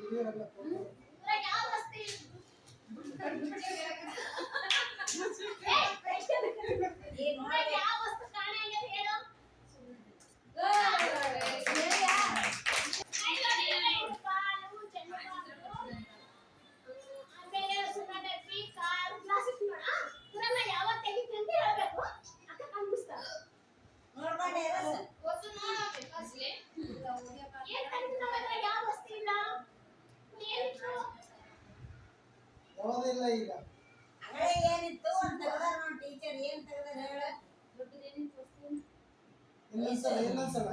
हँसते ಓದಿಲ್ಲ ಈಗ. ಹಳೆ ಏನಿತ್ತು ಅಂತ ತೆಗ್ದಾರ ಟೀಚರ್ ಏನ್ ತೆಗ್ದಾರ ಹೇಳ. ಇನ್ನೊಂದ್ಸಲ ಇನ್ನೊಂದ್ಸಲ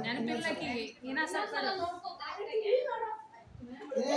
ನೋಡ್ಕೋ ಏ